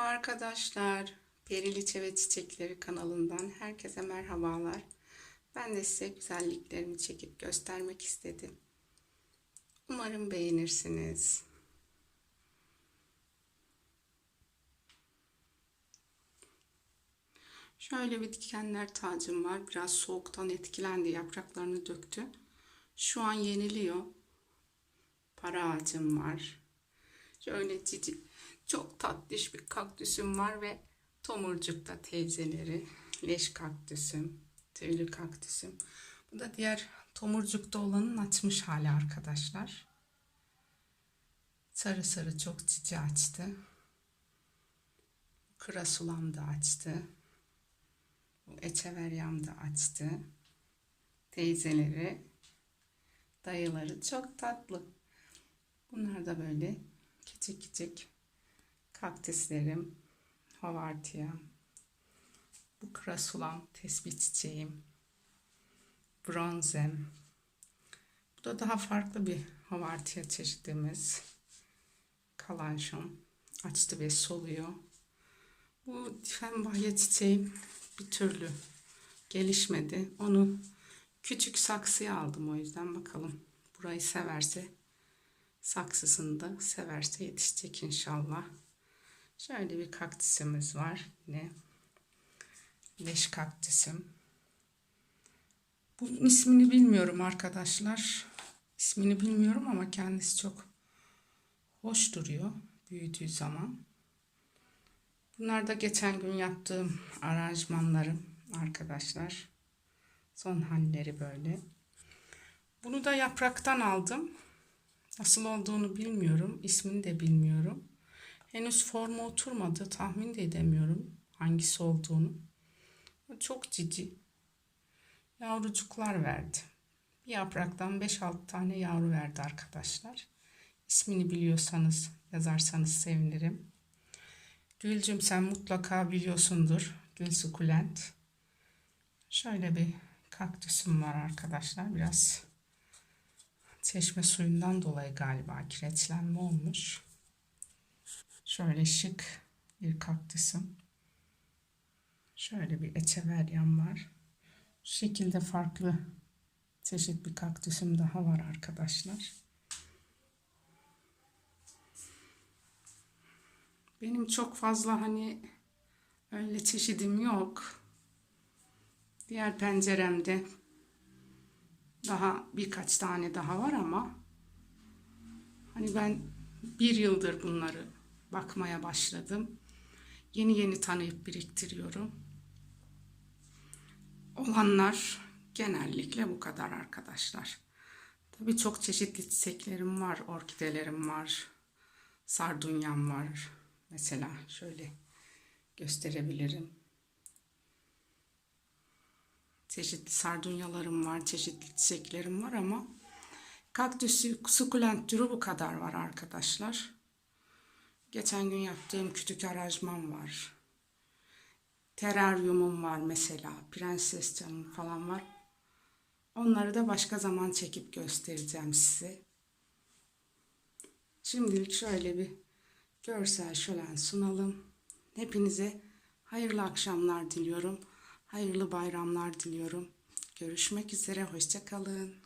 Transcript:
arkadaşlar. Periliçe ve Çiçekleri kanalından herkese merhabalar. Ben de size güzelliklerimi çekip göstermek istedim. Umarım beğenirsiniz. Şöyle bir dikenler tacım var. Biraz soğuktan etkilendi. Yapraklarını döktü. Şu an yeniliyor. Para ağacım var. Şöyle cici, tatlış bir kaktüsüm var ve tomurcukta teyzeleri, leş kaktüsüm, tüylü kaktüsüm. Bu da diğer tomurcukta olanın açmış hali arkadaşlar. Sarı sarı çok cici açtı. Krasulam da açtı. Bu eçeveryam da açtı. Teyzeleri, dayıları çok tatlı. Bunlar da böyle küçük küçük kaktüslerim, havartiyam, bu krasulam, tesbih çiçeğim, bronzem. Bu da daha farklı bir havartiya çeşidimiz. Kalanşon açtı ve soluyor. Bu difenbahya çiçeğim bir türlü gelişmedi. Onu küçük saksıya aldım o yüzden bakalım. Burayı severse saksısını da severse yetişecek inşallah. Şöyle bir kaktüsümüz var yine. Leş kaktüsüm. Bunun ismini bilmiyorum arkadaşlar. İsmini bilmiyorum ama kendisi çok hoş duruyor büyüdüğü zaman. Bunlar da geçen gün yaptığım aranjmanlarım arkadaşlar. Son halleri böyle. Bunu da yapraktan aldım. Nasıl olduğunu bilmiyorum. ismini de bilmiyorum. Henüz formu oturmadı. Tahmin de edemiyorum hangisi olduğunu. Çok cici. Yavrucuklar verdi. Bir yapraktan 5-6 tane yavru verdi arkadaşlar. İsmini biliyorsanız yazarsanız sevinirim. Gülcüm sen mutlaka biliyorsundur. Gül sukulent. Şöyle bir kaktüsüm var arkadaşlar. Biraz çeşme suyundan dolayı galiba kireçlenme olmuş. Şöyle şık bir kaktüsüm. Şöyle bir echeveryam var. Şu şekilde farklı çeşit bir kaktüsüm daha var arkadaşlar. Benim çok fazla hani öyle çeşidim yok. Diğer penceremde daha birkaç tane daha var ama hani ben bir yıldır bunları bakmaya başladım. Yeni yeni tanıyıp biriktiriyorum. Olanlar genellikle bu kadar arkadaşlar. Tabii çok çeşitli çiçeklerim var, orkidelerim var, sardunyam var. Mesela şöyle gösterebilirim. Çeşitli sardunyalarım var, çeşitli çiçeklerim var ama kaktüsü, sukulent türü bu kadar var arkadaşlar. Geçen gün yaptığım kütük aranjman var. Teraryumum var mesela. Prenses canım falan var. Onları da başka zaman çekip göstereceğim size. Şimdilik şöyle bir görsel şölen sunalım. Hepinize hayırlı akşamlar diliyorum. Hayırlı bayramlar diliyorum. Görüşmek üzere. Hoşçakalın.